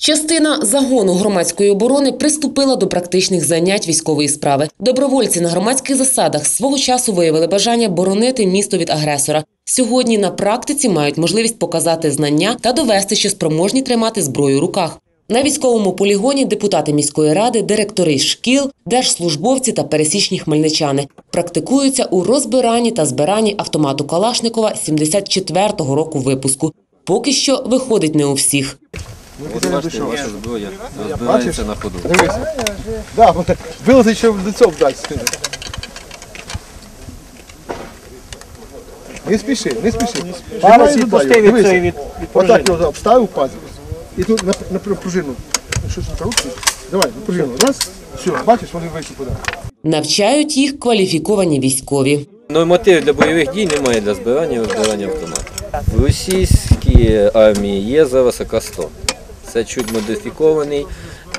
Частина загону громадської оборони приступила до практичних занять військової справи. Добровольці на громадських засадах свого часу виявили бажання боронити місто від агресора. Сьогодні на практиці мають можливість показати знання та довести, що спроможні тримати зброю у руках. На військовому полігоні депутати міської ради, директори шкіл, держслужбовці та пересічні хмельничани практикуються у розбиранні та збиранні автомату Калашникова 74-го року випуску. Поки що виходить не у всіх. От бачите, ваша зброя розбирається на ходу. Дивися. Да, вилазить ще в лицо вдасть. Не спіши, не спіши. Тримай відпусти від цієї від, Отак його обставив пазик. І тут на, на пружину. Що це руки? Давай, на пружину. Раз. Все, бачиш, вони вийшли куди. Навчають їх кваліфіковані військові. Нормативів для бойових дій немає для збирання і розбирання автомату. В російській армії є зараз АК-100. Це чуть модифікований.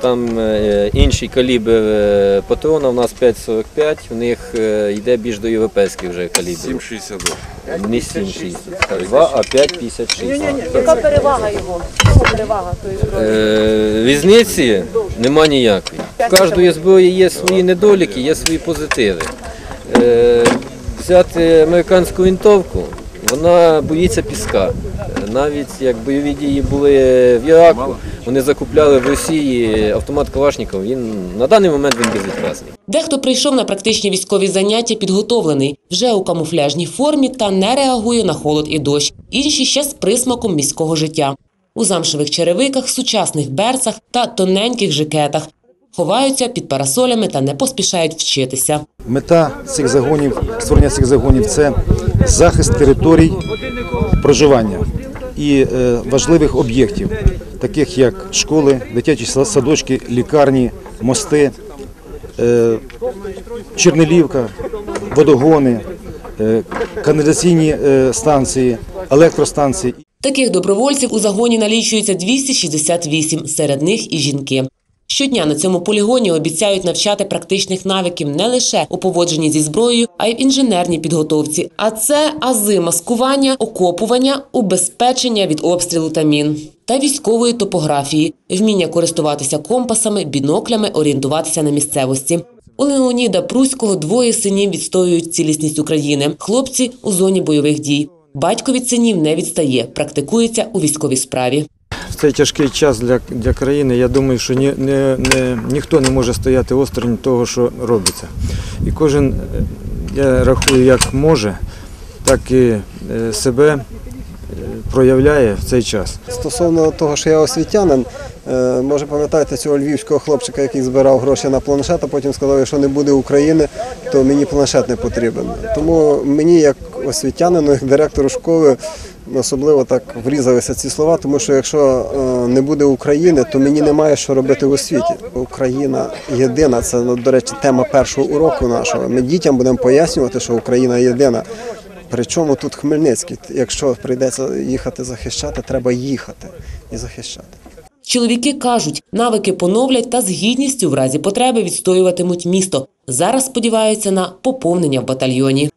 Там е, інший калібр е, патрона, у нас 5,45, у них е, йде більш до європейських вже калібрів. 7,62. Не 7,62, а 5,56. Яка перевага його? Чому перевага тої зброї? Різниці нема ніякої. В кожної зброї є свої недоліки, є свої позитиви. Взяти американську винтовку, вона боїться піска. Навіть як бойові дії були в Іраку, вони закупляли в Росії автомат Калашников, він на даний момент він безвідказний. Дехто прийшов на практичні військові заняття підготовлений, вже у камуфляжній формі та не реагує на холод і дощ. Інші ще з присмаком міського життя. У замшевих черевиках, сучасних берцах та тоненьких жакетах. Ховаються під парасолями та не поспішають вчитися. Мета цих загонів, створення цих загонів це захист територій проживання і е, важливих об'єктів, таких як школи, дитячі садочки, лікарні, мости, е, Чернелівка, водогони, е, каналізаційні станції, електростанції. Таких добровольців у загоні налічується 268, серед них і жінки. Щодня на цьому полігоні обіцяють навчати практичних навиків не лише у поводженні зі зброєю, а й в інженерній підготовці. А це ази маскування, окопування, убезпечення від обстрілу та мін та військової топографії, вміння користуватися компасами, біноклями, орієнтуватися на місцевості. У Леоніда Пруського двоє синів відстоюють цілісність України. Хлопці у зоні бойових дій. Батько від синів не відстає, практикується у військовій справі. Цей тяжкий час для, для країни, я думаю, що ні, не, не, ніхто не може стояти осторонь того, що робиться. І кожен, е, я рахую, як може, так і е, себе е, проявляє в цей час. Стосовно того, що я освітянин, може пам'ятаєте цього львівського хлопчика, який збирав гроші на планшет, а потім сказав, якщо не буде України, то мені планшет не потрібен. Тому мені, як освітянину, як директору школи, особливо так врізалися ці слова, тому що якщо е, не буде України, то мені немає що робити в освіті. Україна єдина. Це, ну, до речі, тема першого уроку нашого. Ми дітям будемо пояснювати, що Україна єдина. Причому тут Хмельницький. Якщо прийдеться їхати захищати, треба їхати і захищати. Чоловіки кажуть, навики поновлять та з гідністю в разі потреби відстоюватимуть місто. Зараз сподіваються на поповнення в батальйоні.